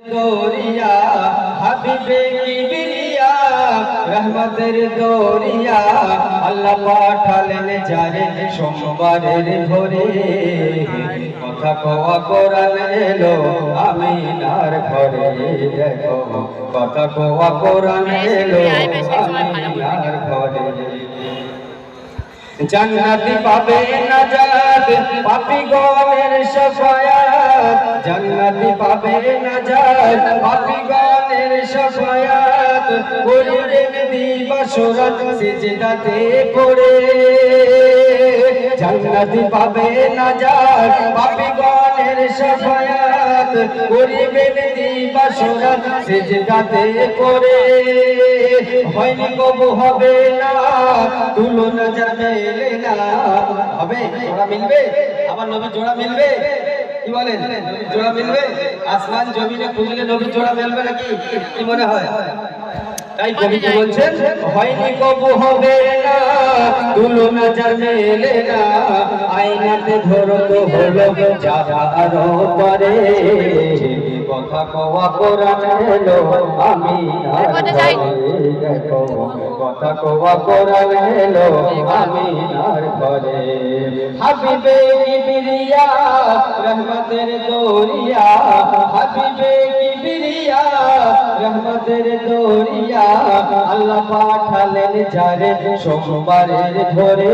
দরিয়া, হাবিবে কিবরিয়া, রহমতের দরিয়া, আল্লাহ পাঠালেন যারে সোমবারের ভোরে। কথা কওয়া কোরআন এলো, আমিনার ঘরে দেখো। কথা কওয়া কোরআন এলো, আমিনার ঘরে। জান্নাতি পাবে নাজাত পাপি গনের সফায়াত জান্নাতি পাবে না নাজাত পাপি গনের সফায়াত করিলেন দিবাসরাত সিজদাতে পড়ে। জান্নাতি পাবে নাজাত পাপি গনের সফায়াত করিবেন দিবাসরাত সিজদাতে পড়ে। হয়নি কবু হবে না, তুলনা যাবে না। হবে? জোড়া মিলবে? আমার নবী জোড়া মিলবে? কি বলেন? জোড়া মিলবে? আসমান জমিনে খুঁজলে নবীর জোড়া মিলবে নাকি? কি মনে হয়? তাই কবি কি বলছেন হয়নি কবু হবে না তুলনা যার মেলে না আইনাতে ধরো তো হলো যাহারও পরে। কথা কওয়া কোরআন এলো আমি কথা কওয়া কোরআন এলো আমি আর ঘরে। হাবিবে কিবরিয়া রহমতের দরিয়া হাবিবে রহমতের দরিয়া আল্লাহ পাঠালেন যারে সোমবারের ধরে।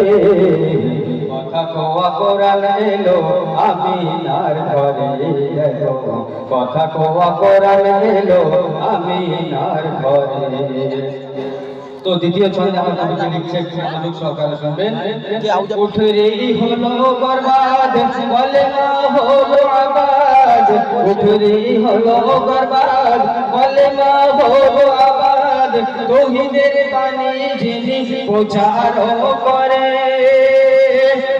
কথা কোয়া কোরআন এলো আমি নার ঘরে দেখো কথা কোয়া কোরআন এলো আমি নার ঘরে তো দ্বিতীয় ছন্দে আমার কবিতা লিখছে মনোযোগ সহকারে শুনবেন। উঠরেই হলো বরবাদ বলে মা হলো আবাদ। উঠরেই হলো বরবাদ বলে মা হলো আবাদ তৌহিদের বাণী যিনি প্রচার করে।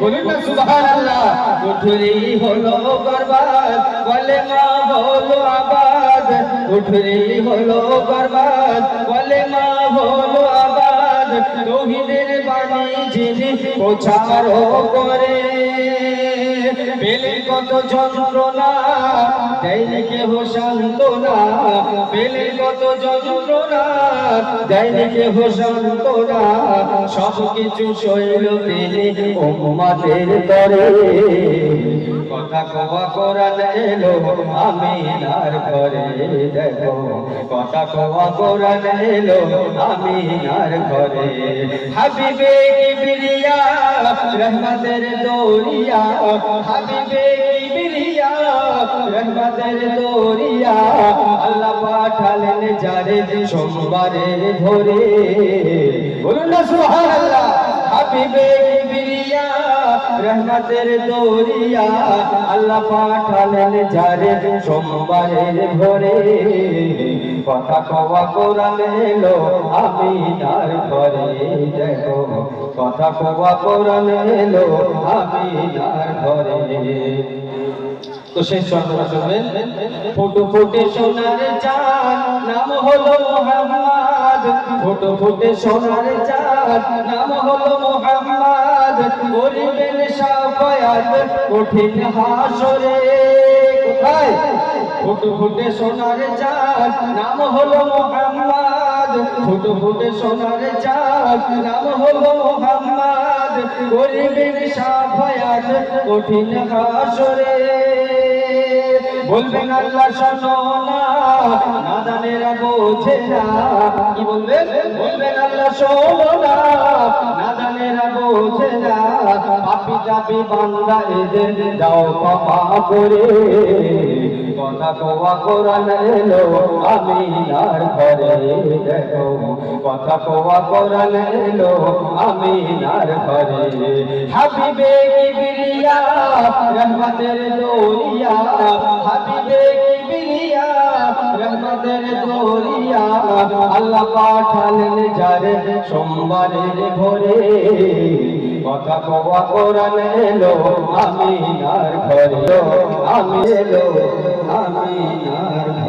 বলুন না, সুবহানাল্লাহ। উঠরেই হলো বরবাদ বলে মা হলো আবাদ উঠরেই হলো বরবাদ বলে মা হলো আবাদ তৌহিদের বাণী করে। কত যন্ত্রণা দেয়নি কেহ সান্ত্বনা, পেলে কত যন্ত্রণা দেয়নি কেহ সান্ত্বনা, সব কিছু শৈল তিনি উম্মাদের তরে। কথা কওয়া কোরআন এলো আমি নার ঘরে দেখো। কথা কওয়া কোরআন এলো আমি নার ঘরে। হাবিবে কিবরিয়া রহমতের দরিয়া, হাবিবে কিবরিয়া, রহমতের দরিয়া, আল্লাহ পাঠালেন যারে সোমবারের ভোরে বলুন না, সুবহানাল্লাহ, হাবিবে কিবরিয়া, রহমতের দরিয়া, আল্লাহ পাঠালেন যারে সোমবারের ভোরে কথা কওয়া কোরআন এলো, আমি তার ঘরে দেখো। কথা কওয়া কোরআন এলো, আমি তার ঘরে। তো শেষ চন্দ্র শুনবেন? ফুটো ফুটে সোনার চাঁদ, নাম হলো মোহাম্মদ। ফুটো ফুটে সোনার চাঁদ, নাম হলো মোহাম্মদ। করিবেন সাফায়াত, কঠিন হাসরে। কোথায়? ফুটো ফুটে সোনার চাঁদ, নাম হলো মোহাম্মদ। ফুটো ফুটে সোনার চাঁদ, নাম হলো মোহাম্মদ। করিবেন সাফায়াত কঠিন হাসরে। বলবেন আল্লাহ, শোনো না, নাদানেরা বোঝে না। কি বলবেন? বলবেন আল্লাহ, শোনো না, নাদানেরা বোঝে না। পাপি চাপি বান্দা এদের দাও ক্ষমা করে। কথা কোয়া কোরআন এলো, আমি আর ঘরে দেখো। কথা কোয়া কোরআন এলো, আমি আর ঘরে হাবিবে কিবরিয়া, রহমতের দরিয়া হাবিবে কিবরিয়া, রহমতের দরিয়া আল্লাহ পাঠালেন যারে সোমবারের ভোরে। কথা বাবা কোরআন এলো আমি আর ঘরে আমি এলো আমি আর